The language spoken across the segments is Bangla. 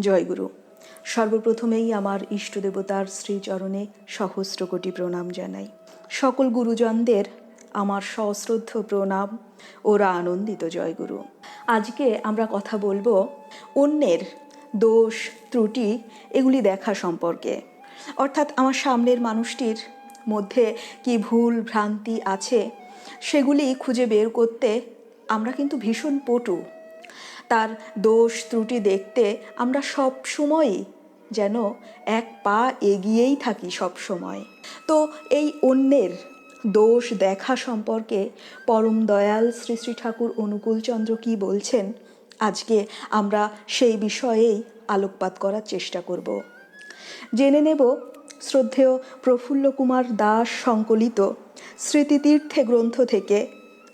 জয়গুরু। সর্বপ্রথমেই আমার ইষ্টদেবতার শ্রীচরণে সহস্র কোটি প্রণাম জানাই। সকল গুরুজনদের আমার সশ্রদ্ধ প্রণাম ওরা আনন্দিত জয়গুরু। আজকে আমরা কথা বলব অন্যের দোষ, ত্রুটি এগুলি দেখা সম্পর্কে। অর্থাৎ আমার সামনের মানুষটির মধ্যে কি ভুল, ভ্রান্তি আছে, সেগুলি খুঁজে বের করতে আমরা কিন্তু ভীষণ পটু। তার দোষ ত্রুটি দেখতে আমরা সব সময়ই যেন এক পা এগিয়েই থাকি সব সময়। তো এই অন্যের দোষ দেখা সম্পর্কে পরম দয়াল শ্রী শ্রী ঠাকুর অনুকূলচন্দ্র কি বলছেন, আজকে আমরা সেই বিষয়েই আলোকপাত করার চেষ্টা করব। জেনে নেব শ্রদ্ধেয় প্রফুল্ল কুমার দাস সংকলিত স্মৃতিতীর্থে গ্রন্থ থেকে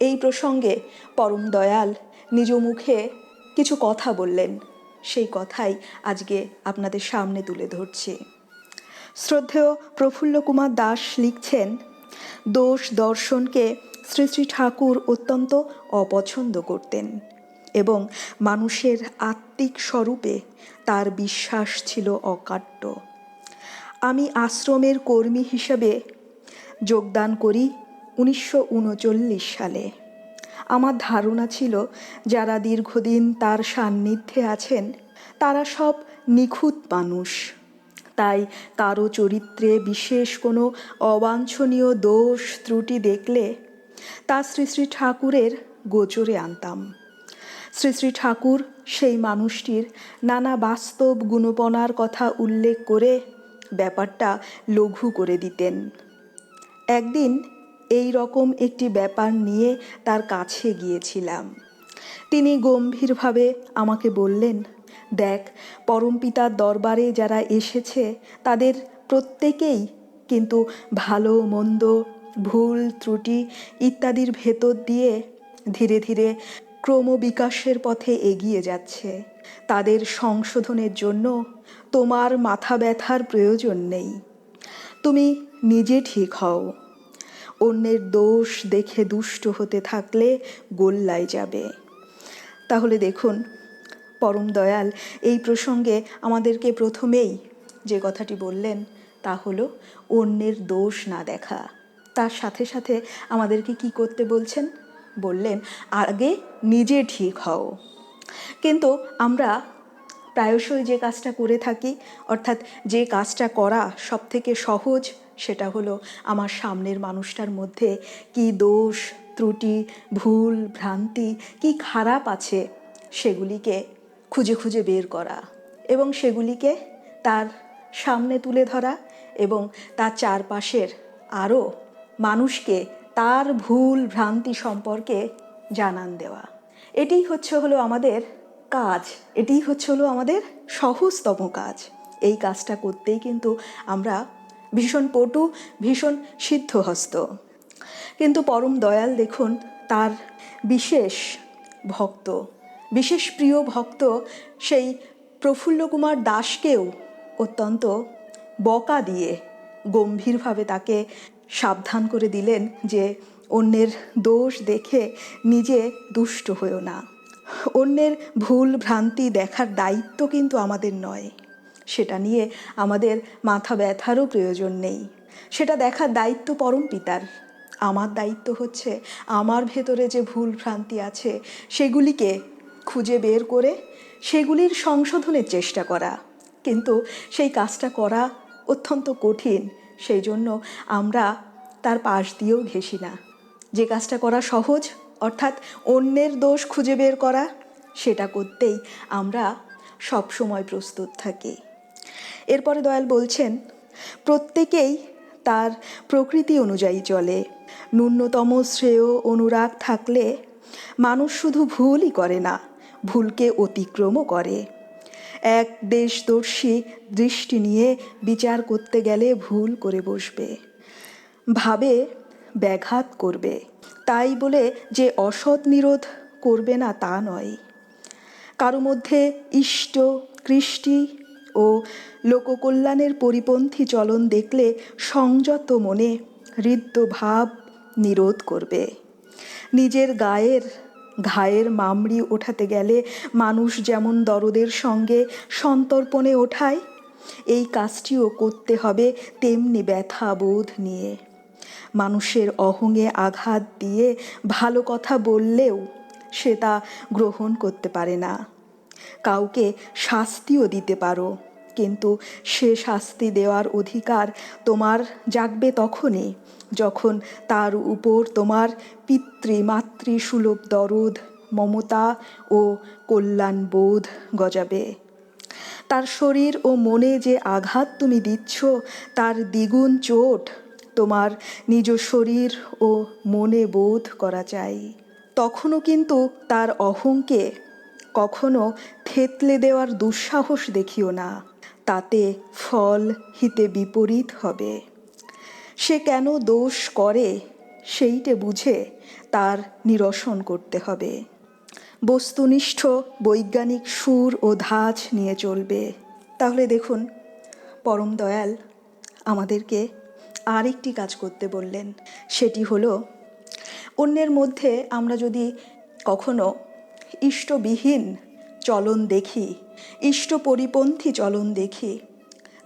এই প্রসঙ্গে পরম দয়াল নিজ মুখে কিছু কথা বললেন। সেই কথাই আজকে আপনাদের সামনে তুলে ধরছি। শ্রদ্ধেয় প্রফুল্ল কুমার দাস লিখছেন, দোষ দর্শনকে শ্রী শ্রী ঠাকুর অত্যন্ত অপছন্দ করতেন এবং মানুষের আত্মিক স্বরূপে তার বিশ্বাস ছিল অকাট্য। আমি আশ্রমের কর্মী হিসেবে যোগদান করি উনিশশো উনচল্লিশ সালে। আমার ধারণা ছিল, যারা দীর্ঘদিন তার সান্নিধ্যে আছেন, তারা সব নিখুঁত মানুষ। তাই কারও চরিত্রে বিশেষ কোনো অবাঞ্ছনীয় দোষ ত্রুটি দেখলে তা শ্রী শ্রী ঠাকুরের গোচরে আনতাম। শ্রী শ্রী ঠাকুর সেই মানুষটির নানা বাস্তব গুণপনার কথা উল্লেখ করে ব্যাপারটা লঘু করে দিতেন। একদিন এই রকম একটি ব্যাপার নিয়ে তার কাছে গিয়েছিলাম। তিনি গম্ভীরভাবে আমাকে বললেন, দেখ পরমপিতার দরবারে যারা এসেছে, তাদের প্রত্যেকেই কিন্তু ভালো, মন্দ, ভুল, ত্রুটি ইত্যাদির ভেতর দিয়ে ধীরে ধীরে ক্রমবিকাশের পথে এগিয়ে যাচ্ছে। তাদের সংশোধনের জন্য তোমার মাথা ব্যথার প্রয়োজন নেই। তুমি নিজে ঠিক হও। অন্যের দোষ দেখে দুষ্ট হতে থাকলে গোল্লায় যাবে। তাহলে দেখুন, পরম দয়াল, এই প্রসঙ্গে আমাদেরকে প্রথমেই যে কথাটি বললেন, তা হলো অন্যের দোষ না দেখা। তার সাথে সাথে আমাদেরকে কি করতে বলছেন? বললেন, আগে নিজে ঠিক হও। কিন্তু আমরা প্রায়শই যে কাজটা করে থাকি, অর্থাৎ যে কাজটা করা সব থেকে সহজ সেটা হলো আমার সামনের মানুষটার মধ্যে কি দোষ, ত্রুটি, ভুল, ভ্রান্তি, কি খারাপ আছে সেগুলিকে খুঁজে খুঁজে বের করা এবং সেগুলিকে তার সামনে তুলে ধরা এবং তার চারপাশের আরও মানুষকে তার ভুল, ভ্রান্তি সম্পর্কে জানান দেওয়া। এটি হচ্ছে হলো আমাদের কাজ এটি হচ্ছে হলো আমাদের সহজতম কাজ। এই কাজটা করতেই কিন্তু আমরা ভীষণ পটু, ভীষণ সিদ্ধহস্ত। কিন্তু পরম দয়াল দেখুন, তার বিশেষ ভক্ত, বিশেষ প্রিয় ভক্ত সেই প্রফুল্ল কুমার দাসকেও অত্যন্ত বকা দিয়ে গম্ভীরভাবে তাকে সাবধান করে দিলেন যে অন্যের দোষ দেখে নিজে দুষ্ট হয়েও না। অন্যের ভুল ভ্রান্তি দেখার দায়িত্ব কিন্তু আমাদের নয়। সেটা নিয়ে আমাদের মাথা ব্যথারও প্রয়োজন নেই। সেটা দেখার দায়িত্ব পরম পিতার। আমার দায়িত্ব হচ্ছে আমার ভেতরে যে ভুল ভ্রান্তি আছে, সেগুলিকে খুঁজে বের করে সেগুলির সংশোধনের চেষ্টা করা। কিন্তু সেই কাজটা করা অত্যন্ত কঠিন, সেই জন্য আমরা তার পাশ দিয়েও ঘেসি না। যে কাজটা করা সহজ, অর্থাৎ অন্যের দোষ খুঁজে বের করা, সেটা করতেই আমরা সব সময় প্রস্তুত থাকি। এরপরে দয়াল বলছেন, প্রত্যেকেই তার প্রকৃতি অনুযায়ী চলে। ন্যূনতম শ্রেয় অনুরাগ থাকলে মানুষ শুধু ভুলই করে না, ভুলকে অতিক্রমও করে। এক দেশদর্শী দৃষ্টি নিয়ে বিচার করতে গেলে ভুল করে বসবে, ভাবে ব্যাঘাত করবে। তাই বলে যে অসৎ নিরোধ করবে না তা নয়। কারও মধ্যে ইষ্ট, কৃষ্টি ও লোককল্যাণের পরিপন্থী চলন দেখলে সংযত মনে হৃদ্য ভাব নিরোধ করবে। নিজের গায়ের, ঘায়ের মামড়ি ওঠাতে গেলে মানুষ যেমন দরদের সঙ্গে সন্তর্পণে ওঠায়, এই কাজটিও করতে হবে তেমনি ব্যথা বোধ নিয়ে। মানুষের অহংয়ে আঘাত দিয়ে ভালো কথা বললেও সে তা গ্রহণ করতে পারে না। কাউকে শাস্তিও দিতে পারো। কিন্তু সে শাস্তি দেওয়ার অধিকার তোমার জাগবে তখনই, যখন তার উপর তোমার পিতৃ মাতৃ সুলভ দরদ, মমতা ও কল্যাণ বোধ গজাবে। তার শরীর ও মনে যে আঘাত তুমি দিচ্ছ, তার দ্বিগুণ চোট তোমার নিজ শরীর ও মনে বোধ করা চাই। তখনও কিন্তু তার অহংকে কখনো থেতলে দেওয়ার দুঃসাহস দেখিও না। তাতে ফল হিতে বিপরীত হবে। সে কেন দোষ করে, সেইটে বুঝে তার নিরসন করতে হবে। বস্তুনিষ্ঠ বৈজ্ঞানিক সুর ও ধাঁচ নিয়ে চলবে। তাহলে দেখুন, পরম দয়াল আমাদেরকে আরেকটি কাজ করতে বললেন। সেটি হলো, অন্যের মধ্যে আমরা যদি কখনো ইষ্টবিহীন, চলন দেখি ইষ্ট পরিপন্থী চলন দেখি।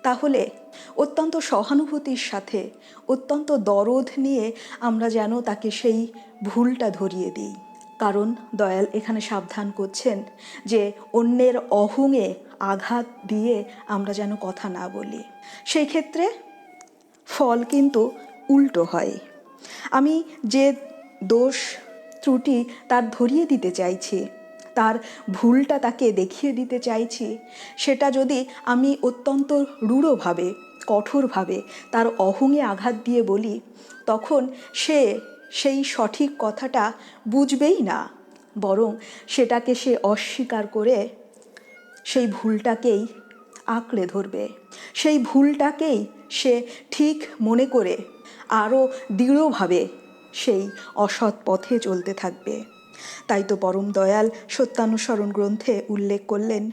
তাহলে অত্যন্ত সহানুভূতির সাথে, অত্যন্ত দরদ নিয়ে আমরা যেন তাকে সেই ভুলটা ধরিয়ে দিই। কারণ দয়াল এখানে সাবধান করছেন যে অন্যের অহংয়ে আঘাত দিয়ে আমরা যেন কথা না বলি। সেই ক্ষেত্রে ফল কিন্তু উল্টো হয়। আমি যে দোষ ত্রুটি তার ধরিয়ে দিতে চাইছি। তার ভুলটা তাকে দেখিয়ে দিতে চাইছি। সেটা যদি আমি অত্যন্ত রূঢ়ভাবে, কঠোরভাবে তার অহংয়ে আঘাত দিয়ে বলি, তখন সে সেই সঠিক কথাটা বুঝবেই না। বরং সেটাকে সে অস্বীকার করে সেই ভুলটাকেই আঁকড়ে ধরবে। সেই ভুলটাকেই সে ঠিক মনে করে আরও দৃঢ়ভাবে সেই অসৎ পথে চলতে থাকবে। তাই তো পরম দয়াল সত্যানুসরণ গ্রন্থে উল্লেখ করলেন,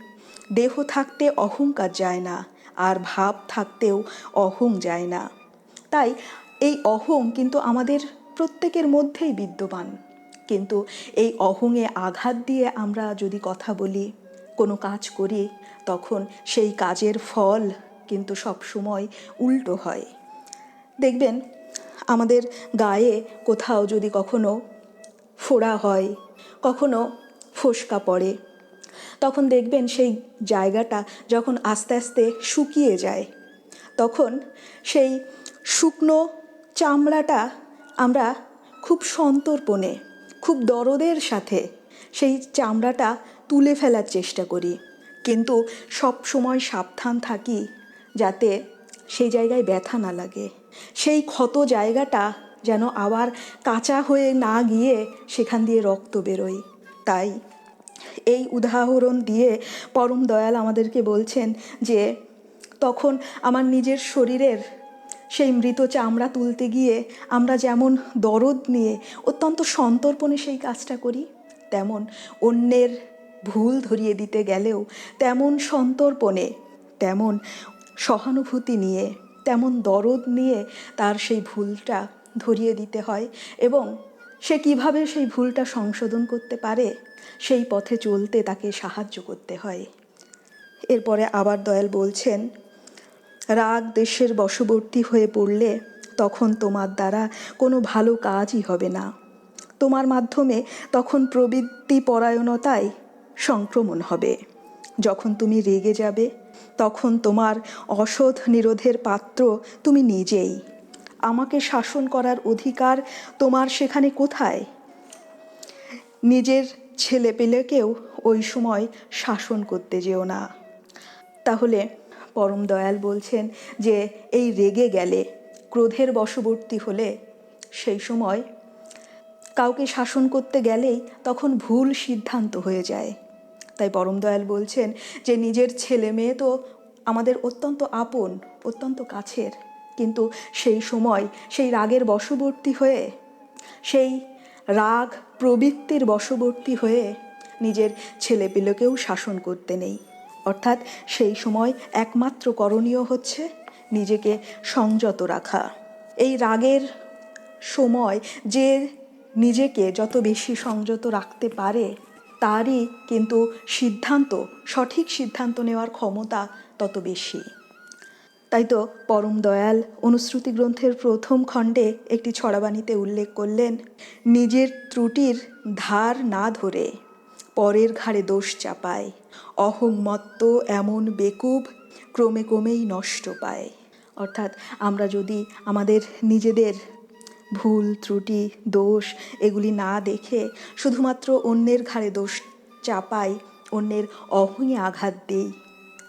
দেহ থাকতে অহংকার যায় না, আর ভাব থাকতেও অহং যায় না। তাই এই অহং কিন্তু আমাদের প্রত্যেকের মধ্যেই বিদ্যমান। কিন্তু এই অহংয়ে আঘাত দিয়ে আমরা যদি কথা বলি, কোনো কাজ করি, তখন সেই কাজের ফল কিন্তু সব সময় উল্টো হয়। দেখবেন আমাদের গায়ে কোথাও যদি কখনো ফোড়া হয়, কখনো ফোসকা পড়ে, তখন দেখবেন সেই জায়গাটা যখন আস্তে আস্তে শুকিয়ে যায়, তখন সেই শুকনো চামড়াটা আমরা খুব সন্তর্পণে, খুব দরদের সাথে সেই চামড়াটা তুলে ফেলার চেষ্টা করি। কিন্তু সব সময় সাবধান থাকি যাতে সেই জায়গায় ব্যথা না লাগে। সেই ক্ষত জায়গাটা যেন আবার কাঁচা হয়ে না গিয়ে সেখান দিয়ে রক্ত বেরোয়। তাই এই উদাহরণ দিয়ে পরম দয়াল আমাদেরকে বলছেন যে, তখন আমার নিজের শরীরের সেই মৃত চামড়া তুলতে গিয়ে আমরা যেমন দরদ নিয়ে অত্যন্ত সন্তর্পণে সেই কাজটা করি, তেমন অন্যের ভুল ধরিয়ে দিতে গেলেও তেমন সন্তর্পণে, তেমন সহানুভূতি নিয়ে তেমন দরদ নিয়ে তার সেই ভুলটা ধরিয়ে দিতে হয় এবং সে কীভাবে সেই ভুলটা সংশোধন করতে পারে, সেই পথে চলতে তাকে সাহায্য করতে হয়। এরপরে আবার দয়াল বলছেন, রাগ দেশের বশবর্তী হয়ে পড়লে তখন তোমার দ্বারা কোনো ভালো কাজই হবে না। তোমার মাধ্যমে তখন প্রবৃত্তি পরায়ণতায় সংক্রমণ হবে। যখন তুমি রেগে যাবে তখন তোমার অসৎ নিরোধের পাত্র তুমি নিজেই। আমাকে শাসন করার অধিকার তোমার সেখানে কোথায়? নিজের ছেলে পেলেকেও ওই সময় শাসন করতে যেও না। তাহলে পরম দয়াল বলছেন যে, এই রেগে গেলে, ক্রোধের বশবর্তী হলে সেই সময় কাউকে শাসন করতে গেলেই তখন ভুল সিদ্ধান্ত হয়ে যায়। তাই পরম দয়াল বলছেন যে নিজের ছেলে মেয়ে তো আমাদের অত্যন্ত আপন, অত্যন্ত কাছের। কিন্তু সেই সময় সেই রাগের বশবর্তী হয়ে, সেই রাগ প্রবৃত্তির বশবর্তী হয়ে নিজের ছেলেপিলেকেও শাসন করতে নেই। অর্থাৎ সেই সময় একমাত্র করণীয় হচ্ছে নিজেকে সংযত রাখা। এই রাগের সময় যে নিজেকে যত বেশি সংযত রাখতে পারে তারই কিন্তু সিদ্ধান্ত, সঠিক সিদ্ধান্ত নেওয়ার ক্ষমতা তত বেশি। তাই তো পরম দয়াল অনুশ্রুতি গ্রন্থের প্রথম খণ্ডে একটি ছড়াবাণীতে উল্লেখ করলেন, নিজের ত্রুটির ধার না ধরে পরের ঘাড়ে দোষ চাপায় অহংমত্ত এমন বেকুব ক্রমে ক্রমেই নষ্ট পায়। অর্থাৎ আমরা যদি আমাদের নিজেদের ভুল, ত্রুটি, দোষ এগুলি না দেখে শুধুমাত্র অন্যের ঘাড়ে দোষ চাপাই, অন্যের অহংয়ে আঘাত দিই।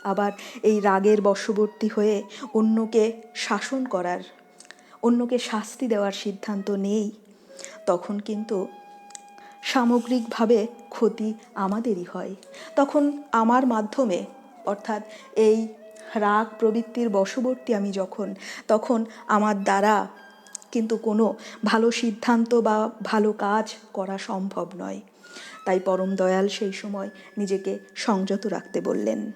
আবার এই রাগের বশবর্তী হয়ে অন্যকে শাসন করার, অন্যকে শাস্তি দেওয়ার সিদ্ধান্ত নেই। তখন কিন্তু সামগ্রিকভাবে ক্ষতি আমাদেরই হয়। তখন আমার মাধ্যমে, অর্থাৎ এই রাগ প্রবৃত্তির বশবর্তী আমি যখন, তখন আমার দ্বারা কিন্তু কোনো ভালো সিদ্ধান্ত বা ভালো কাজ করা সম্ভব নয়। তাই পরম দয়াল সেই সময় নিজেকে সংযত রাখতে বললেন।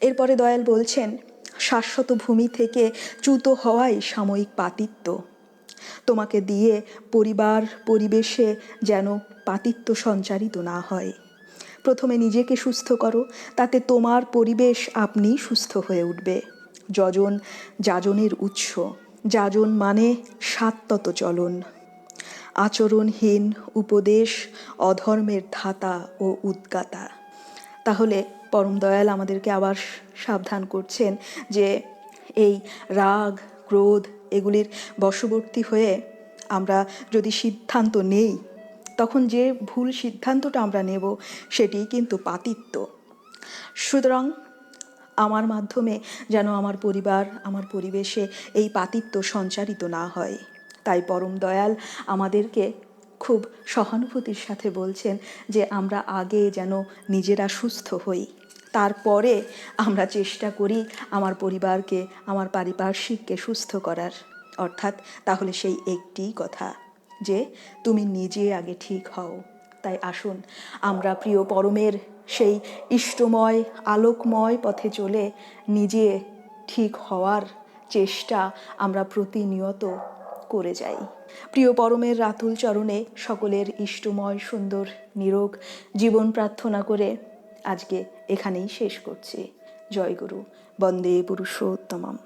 এরপরে দয়াল বলছেন, শাশ্বত ভূমি থেকে চ্যুত হওয়াই সাময়িক পাতিত্ব। তোমাকে দিয়ে পরিবার, পরিবেশে যেন পাতিত্ব সঞ্চারিত না হয়। প্রথমে নিজেকে সুস্থ করো, তাতে তোমার পরিবেশ আপনি সুস্থ হয়ে উঠবে। যজন যাজনের উৎস। যাজন মানে সাত্তত চলন। আচরণহীন উপদেশ, অধর্মের ধাতা ও উদ্গাতা। তাহলে পরম দয়াল আমাদেরকে আবার সাবধান করছেন যে এই রাগ, ক্রোধ এগুলির বশবর্তী হয়ে আমরা যদি সিদ্ধান্ত নেই, তখন যে ভুল সিদ্ধান্তটা আমরা নেব সেটি কিন্তু পাতিত্ব। সুতরাং আমার মাধ্যমে যেন আমার পরিবার, আমার পরিবেশে এই পাতিত্ব সঞ্চারিত না হয়। তাই পরম দয়াল আমাদেরকে খুব সহানুভূতির সাথে বলছেন যে, আমরা আগে যেন নিজেরা সুস্থ হই। তারপরে আমরা চেষ্টা করি আমার পরিবারকে, আমার পারিপার্শ্বিককে সুস্থ করার। অর্থাৎ তাহলে সেই একটিই কথা যে, তুমি নিজে আগে ঠিক হও। তাই আসুন। আমরা প্রিয় পরমের সেই ইষ্টময়, আলোকময় পথে চলে নিজে ঠিক হওয়ার চেষ্টা আমরা প্রতিনিয়ত করে যাই। প্রিয় পরমের রাতুল চরণে সকলের ইষ্টময়, সুন্দর, নিরোগ জীবন প্রার্থনা করে আজকে এখানেই শেষ করছি। জয়গুরু। বন্দে পুরুষোত্তমম।